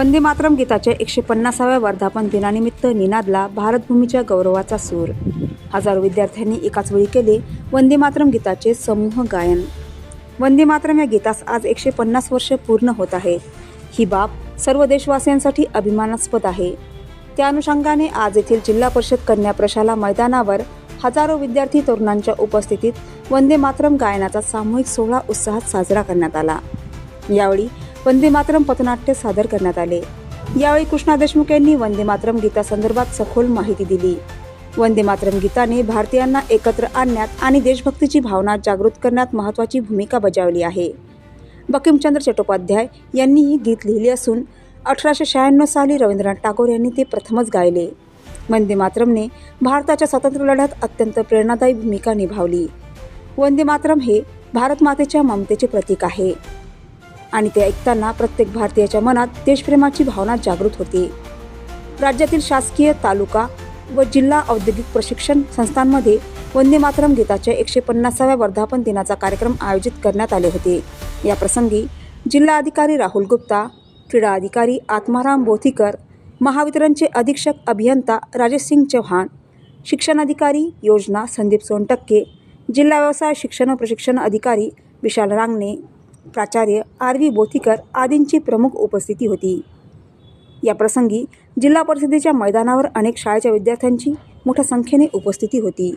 वंदे मातरम गीताच्या एकशे पन्नासाव्या वर्धापन दिनानिमित्त निनादला भारतभूमीच्या गौरवाचा सूर. हजारो विद्यार्थ्यांनी एकाच वेळी केले वंदे मातरम गीताचे समूह गायन. वंदे मातरम या गीतास आज एकशे पन्नास वर्ष पूर्ण होत आहे. ही बाब सर्व देशवासियांसाठी अभिमानास्पद आहे. त्या अनुषंगाने आज येथील जिल्हा परिषद कन्या प्रशाला मैदानावर हजारो विद्यार्थी तरुणांच्या उपस्थितीत वंदे मातरम गायनाचा सामूहिक सोहळा उत्साहात साजरा करण्यात आला. यावेळी वंदे मातरम पथनाट्य सादर करण्यात आले. यावेळी कृष्णा देशमुख यांनी वंदे मातरम गीतासंदर्भात सखोल माहिती दिली. वंदे मातरम गीताने भारतीयांना एकत्र आणण्यात आणि देशभक्तीची भावना जागृत करण्यात महत्त्वाची भूमिका बजावली आहे. बकिमचंद्र चट्टोपाध्याय यांनी ही गीत लिहिली असून अठराशे शहाण्णव साली रवींद्रनाथ टागोर यांनी ते प्रथमच गायले. वंदे मातरमने भारताच्या स्वातंत्र्य लढ्यात अत्यंत प्रेरणादायी भूमिका निभावली. वंदे मातरम हे भारत मातेच्या ममतेचे प्रतीक आहे. आणि ते ऐकताना प्रत्येक भारतीयाच्या मनात देशप्रेमाची भावना जागृत होते. राज्यातील शासकीय तालुका व जिल्हा औद्योगिक प्रशिक्षण संस्थांमध्ये वंदे मातरम गीताच्या एकशे पन्नासाव्या वर्धापन दिनाचा कार्यक्रम आयोजित करण्यात आले होते. या प्रसंगी जिल्हा अधिकारी राहुल गुप्ता क्रीडा अधिकारी आत्माराम बोथीकर महावितरणचे अधीक्षक अभियंता राजेश सिंग चव्हाण शिक्षणाधिकारी योजना संदीप सोनटक्के जिल्हा व्यवसाय शिक्षण व प्रशिक्षण अधिकारी विशाल रांगणे प्राचार्य आर व्ही बोथीकर आदींची प्रमुख उपस्थिती होती. या प्रसंगी जिल्हा परिषदेच्या मैदानावर अनेक शाळेच्या विद्यार्थ्यांची मोठ्या संख्येने उपस्थिती होती.